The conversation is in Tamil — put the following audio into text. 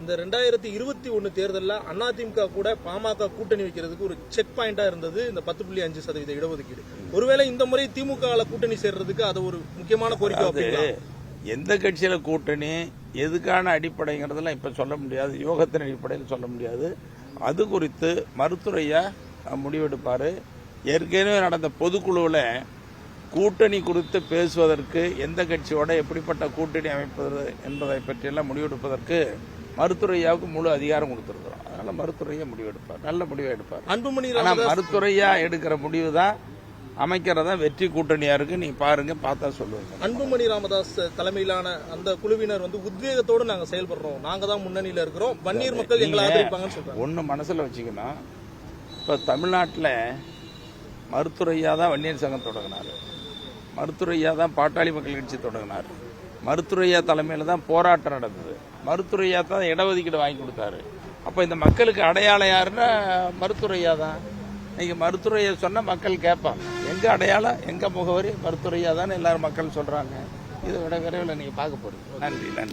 இந்த ரெண்டாயிரத்தி இருபத்தி ஒன்னு தேர்தலில் அதிமுக கூட பாமக கூட்டணி வைக்கிறதுக்கு ஒரு செக் பாயிண்டா இருந்தது. இந்த பத்து புள்ளி அஞ்சு சதவீத இடஒதுக்கீடு. ஒருவேளை இந்த முறை திமுக கூட்டணி சேர்றதுக்கு அதை ஒரு முக்கியமான கோரிக்கை எந்த கட்சியில கூட்டணி எதுக்கான அடிப்படைங்கிறதெல்லாம் இப்ப சொல்ல முடியாது. யோகத்தின் அடிப்படையில் சொல்ல முடியாது. அது குறித்து மருத்துவரையா முடிவெடுப்பாரு. ஏற்கனவே நடந்த பொதுக்குழுவில் கூட்டணி குறித்து பேசுவதற்கு எந்த கட்சியோட எப்படிப்பட்ட கூட்டணி அமைப்பது என்பதை பற்றியெல்லாம் முடிவெடுப்பதற்கு மருத்துவரையாவுக்கு முழு அதிகாரம் கொடுத்திருக்கிறோம். அதனால மருத்துவரையா முடிவெடுப்பார். நல்ல முடிவை எடுப்பார் அன்புமணி ஆனா ராமதாஸ் மருத்துவரையா எடுக்கிற முடிவு தான் அமைக்கிறதா வெற்றி கூட்டணியா இருக்கு நீ பாருங்க பார்த்தா சொல்லுங்க அன்புமணி ராமதாஸ் தலைமையிலான அந்த குழுவினர் வந்து உத்வேகத்தோடு நாங்க செயல்படுறோம். நாங்க தான் முன்னணியில இருக்கிறோம். வன்னியர் மக்கள் எங்களை ஆதரிப்பாங்கன்னு சொல்றாங்க. ஒண்ணு மனசுல வச்சுக்கணும் இப்ப தமிழ்நாட்டுல மருத்துவரையா தான் வன்னியர் சங்கம் தொடங்கினாரு. மருத்துவரையா தான் பாட்டாளி மக்கள் கட்சி தொடங்கினார். மருத்துவரையா தலைமையில் தான் போராட்டம் நடந்தது. மருத்துவரையா தான் இடஒதுக்கீடு வாங்கி கொடுத்தாரு. அப்போ இந்த மக்களுக்கு அடையாளம் யாருன்னா மருத்துவரையா தான். நீங்கள் மருத்துவரையா சொன்னால் மக்கள் கேட்பாங்க. எங்கே அடையாளம் எங்கள் முகவரி? மருத்துவரையா தான் எல்லாரும் மக்கள் சொல்கிறாங்க இதை விட விரைவில் நீங்கள் பார்க்க போகிறீங்க நன்றி நன்றி.